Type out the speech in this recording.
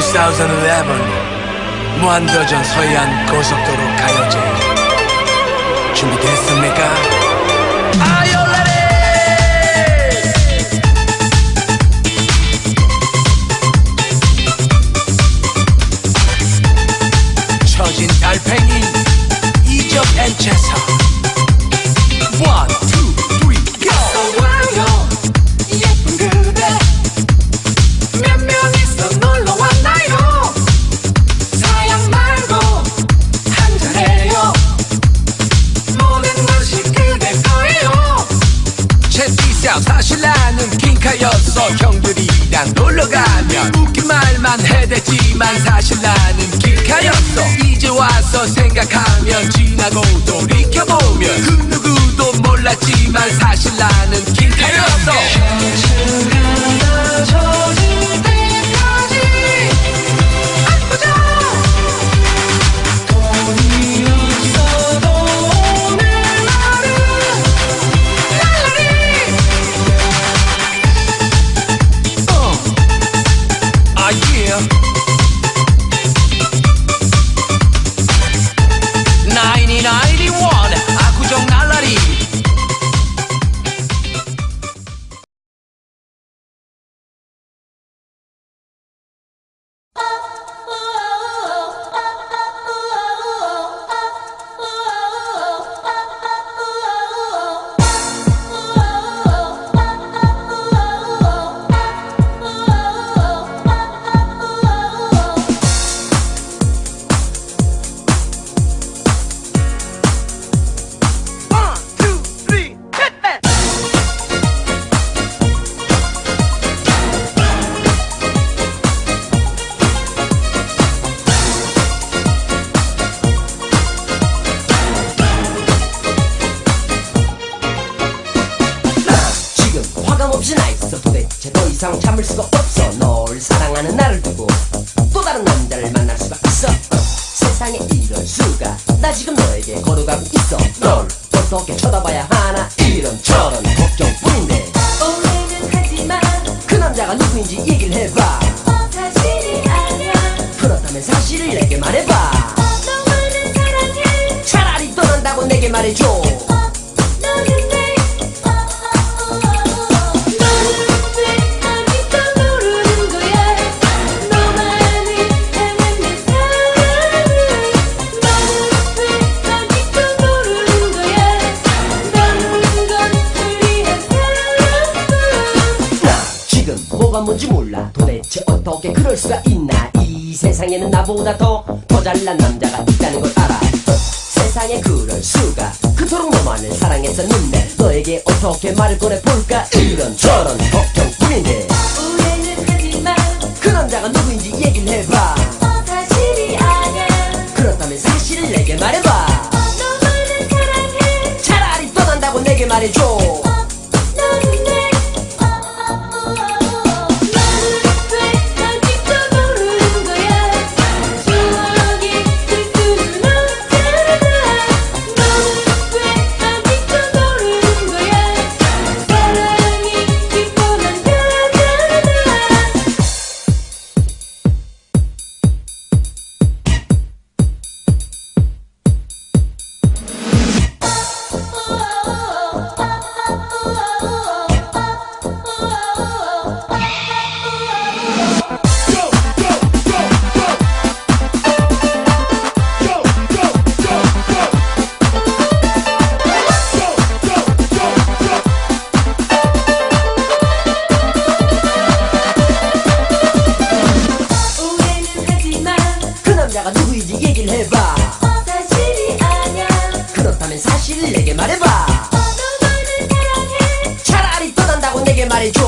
2011 무한도전 서해안 고속도로 가요제 준비됐습니까? You 형들이랑 놀러가면 웃긴 말만 해댔지만 사실 나는 킹카였어. 이제 와서 생각하면 지나고 돌이켜보면 그 누구도 몰랐지만 사실 나는 yeah 이상 참을 수가 없어. 널 사랑하는 나를 두고 또 다른 남자를 만날 수가 있어. 세상에 이럴 수가. 나 지금 너에게 걸어가고 있어. 널 어떻게 쳐다봐야 하나? 이런 저런 걱정뿐인데 오해는 하지마 그 남자가 누구인지 얘기를 해봐. 사실이 아니야 그렇다면 사실을 내게 말해봐. 너만은 사랑해. 차라리 떠난다고 내게 말해줘 뭐가 뭔지 몰라. 도대체 어떻게 그럴 수가 있나? 이 세상에는 나보다 더 더 잘난 남자가 있다는 걸 알아. 세상에 그럴 수가. 그토록 너만을 사랑했었는데 너에게 어떻게 말을 꺼내볼까? 이런 저런 걱정뿐인데. 오해는 하지마 그 남자가 누구인지 얘기를 해봐 사실인지 얘기를 해봐. 어, 사실이 아냐? 그렇다면 사실 내게 말해봐. 모든 삶을 사랑해. 차라리 떠난다고 내게 말해줘.